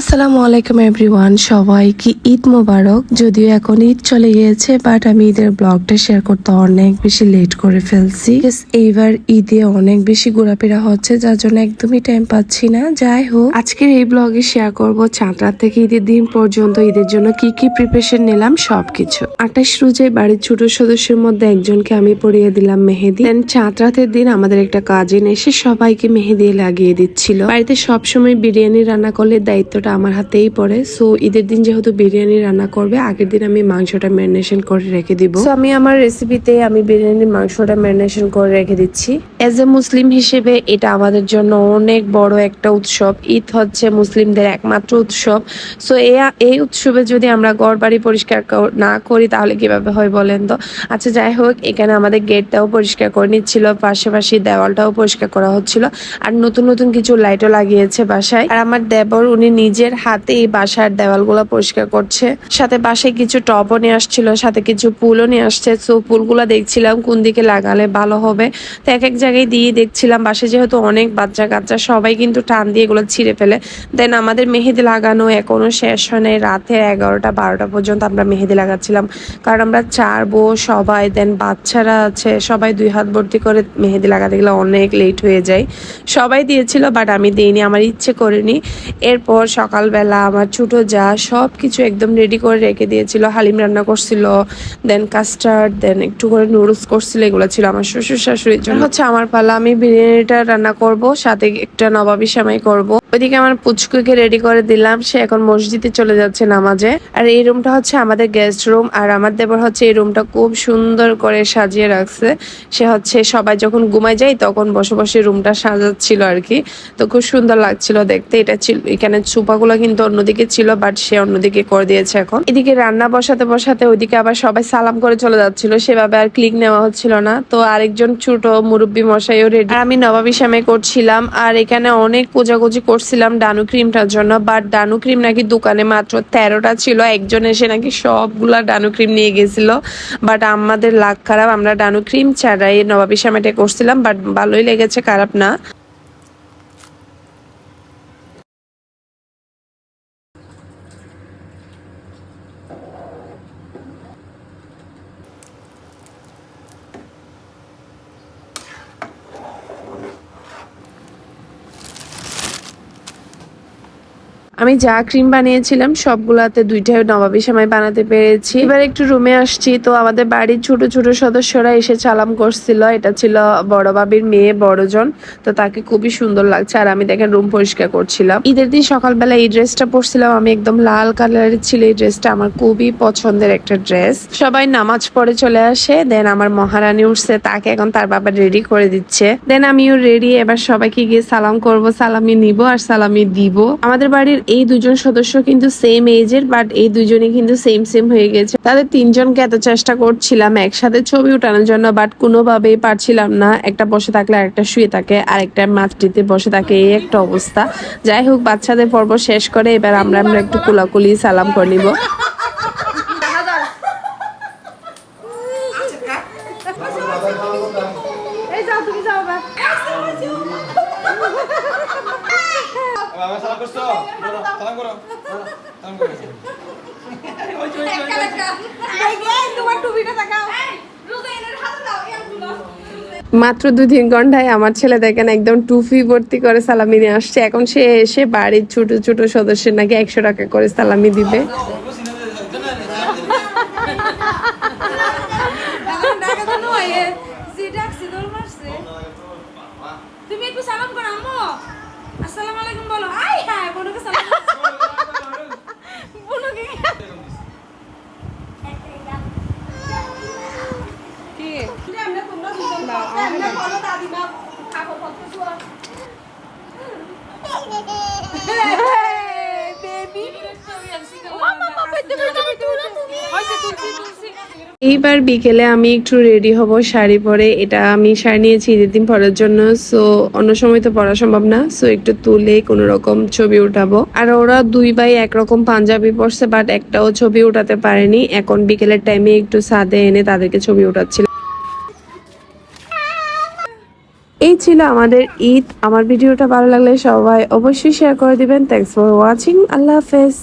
আসসালামু আলাইকুম এভরিওয়ান, সবাইকে ঈদ মোবারক। যদিও এখন ঈদ চলে গিয়েছে বাট আমি ঈদের ব্লগটা শেয়ার করতে অনেক বেশি লেট করে ফেলছি। এইবার ঈদে অনেক বেশি ঘোরাফেরা হচ্ছে, যার জন্য একদমই টাইম পাচ্ছি না। যাই হোক, আজকের এই ব্লগে শেয়ার করব চাঁদরা থেকে ঈদের দিন পর্যন্ত ঈদের জন্য কি কি প্রিপারেশন নিলাম, সবকিছু। আঠাশ রোজে বাড়ির ছোট সদস্যের মধ্যে একজনকে আমি পরিয়ে দিলাম মেহেদি। দেন চাঁদরাতের দিন আমাদের একটা কাজিন এসে সবাইকে মেহেদি লাগিয়ে দিচ্ছিল। বাড়িতে সবসময় বিরিয়ানি রান্না করলে দায়িত্বটা আমার হাতেই পড়ে। সো ঈদের দিন যেহেতু বিরিয়ানি রান্না করবে আগের দিন আমি মাংসটা ম্যারিনেশন করে রেখে দিব। সো আমি আমার রেসিপিতে আমি বিরিয়ানির মাংসটা ম্যারিনেশন করে রেখে দিচ্ছি। এজ এ মুসলিম হিসেবে এটা আমাদের জন্য অনেক বড় একটা উৎসব। ঈদ হচ্ছে মুসলিমদের একমাত্র উৎসব। সো এই উৎসবে যদি আমরা ঘর বাড়ি পরিষ্কার কর- না করি তাহলে কীভাবে হয় বলেন তো? আচ্ছা যাই হোক এখানে আমাদের গেটটাও পরিষ্কার করে নিচ্ছিল পাশাপাশি দেওয়ালটাও পরিষ্কার করা হচ্ছিল। আর নতুন নতুন কিছু লাইটও লাগিয়েছে বাসায়। আর আমার দেবর উনি নিজের হাতে এই বাসার দেওয়ালগুলো পরিষ্কার করছে। সাথে বাসায় কিছু টবও নিয়ে আসছিল, সাথে কিছু ফুলও নিয়ে আসছে। সো ফুলগুলো দেখছিলাম কোন দিকে লাগালে ভালো হবে। তো এক এক জায়গায় দিয়ে দেখছিলাম, বাসায় যেহেতু অনেক বাচ্চা কাচ্চা, সবাই কিন্তু টান দিয়ে এগুলো ছিঁড়ে ফেলে। দেন আমাদের মেহেদি লাগানো এখনও শেষ হয় নাই। রাতের এগারোটা, বারোটা পর্যন্ত আমরা মেহেদি লাগাচ্ছিলাম। কারণ আমরা চার বউ, সবাই, দেন বাচ্চারা আছে, সবাই দুই হাত ভর্তি করে মেহেদি লাগাতে গেলে অনেক লেট হয়ে যায়। সবাই দিয়েছিল, বাট আমি দিইনি, আমার ইচ্ছে করিনি। এরপর সকালবেলা আমার ছোট যা সব কিছু একদম রেডি করে রেখে দিয়েছিল, হালিম রান্না করছিল দেন কাস্টার্ড দেন একটু করে নুডলস করছিল, এগুলো ছিল আমার শ্বশুর শাশুড়ির জন্য। হচ্ছে আমার পালা, আমি বিরিয়ানিটা রান্না করব, সাথে একটা নবাবি সেমাই করব। ওইদিকে আমার পুচকুকে রেডি করে দিলাম, সে এখন মসজিদে চলে যাচ্ছে নামাজে। আর এই রুমটা হচ্ছে আমাদের গেস্ট রুম আর আমার দেবর হচ্ছে এই রুমটা খুব সুন্দর করে সাজিয়ে রাখছে। সে হচ্ছে সবাই যখন ঘুমায় যায়, তখন বসে বসে রুমটা সাজাচ্ছিল আর কি। তো খুব সুন্দর লাগছিল দেখতে, এটা ছিল এখানে চুপাগুলো কিন্তু অন্যদিকে ছিল বাট সে অন্যদিকে করে দিয়েছে এখন। এদিকে রান্না বসাতে বসাতে ওইদিকে আবার সবাই সালাম করে চলে যাচ্ছিল, সেভাবে আর ক্লিক নেওয়া হচ্ছিল না। তো আরেকজন ছোট মুরব্বী মশাইও রেডি আমি নবাবি সামে করছিলাম, আর এখানে অনেক কোজাকুজি করছিলাম ডানু ক্রিমটার জন্য বাট ডানু ক্রিম নাকি দোকানে মাত্র তেরোটা ছিল, একজন এসে নাকি সবগুলা ডানু ক্রিম নিয়ে গেছিল। বাট আমাদের লাখ খারাপ, আমরা ডানু ক্রিম ছাড়াই নবাবি সামেটা করছিলাম বাট ভালোই লেগেছে, খারাপ না। আমি যা ক্রিম বানিয়েছিলাম, সবগুলাতে দুইটা নবাবি সেমাই বানাতে পেরেছি। এবার একটু রুমে আসছি, তো আমাদের বাড়ির ছোট ছোট সদস্যরা এসে চালাম করছিল। এটা ছিল বড় বাবির মেয়ে, বড়জন, তো তাকে খুবই সুন্দর লাগছে। আর আমি দেখেন রুম পরিষ্কার করছিলাম। ঈদের দিন সকালবেলা এই ড্রেসটা পরছিলাম। আমি একদম লাল কালারের ছিল এই ড্রেসটা আমার খুবই পছন্দের একটা ড্রেস সবাই নামাজ পড়ে চলে আসে। দেন আমার মহারানী উঠছে, তাকে এখন তার বাবা রেডি করে দিচ্ছে। দেন আমিও রেডি এবার সবাইকে গিয়ে সালাম করব। সালামি নিব আর সালামি দিব। আমাদের বাড়ির এই দুজন সদস্য কিন্তু সেম এজের বাট এই দুজনই কিন্তু সেম সেম হয়ে গেছে। তাদের তিনজনকে এত চেষ্টা করছিলাম একসাথে ছবি উঠানোর জন্য বাট কোনোভাবেই পারছিলাম না। একটা বসে থাকলে আরেকটা শুয়ে থাকে, আরেকটা মাছটিতে বসে থাকে, এই একটা অবস্থা। যাই হোক, বাচ্চাদের পর্ব শেষ করে এবার আমরা আমরা একটু কুলাকুলি, সালাম করে নিব। বাবা সালাম করছ সালাম করো সালাম করো মাত্র দু তিন ঘন্টায় আমার ছেলে দেখেন একদম টুফি ভর্তি করে সালামি নিয়ে আসছে এখন সে এসে বাড়ির ছোট ছোট সদস্যের নাকি একশো টাকা করে সালামি দিবে তুমি একটু সালাম করো আম্মু আসসালামু আলাইকুম বলো আই হ্যাঁ বোনকে সালাম বোনকে কি আমরা তোমরা দুজন আমরা বলো দাদিমা কাকো কত সুয়া বেবি মামা মামা তুমি তুমি তুমি হইছে তুলছি তুলছি এইবার বিকেলে আমি একটু রেডি হব, শাড়ি পরে। এটা আমি শাড়ি নিয়েছি ঈদের দিন পরার জন্য সো অন্য সময় তো পরা সম্ভব না। সো একটু তুলে কোনো রকম ছবি উঠাবো। আর ওরা দুই ভাই একরকম পাঞ্জাবি পরছে বাট একটাও ছবি উঠাতে পারেনি। এখন বিকেলের টাইমে একটু সাদে এনে তাদেরকে ছবি উঠাচ্ছিল এই ছিল আমাদের ঈদ। আমার ভিডিওটা ভালো লাগলে সবাই অবশ্যই শেয়ার করে দিবেন। থ্যাংকস ফর ওয়াচিং আল্লাহ হাফেজ।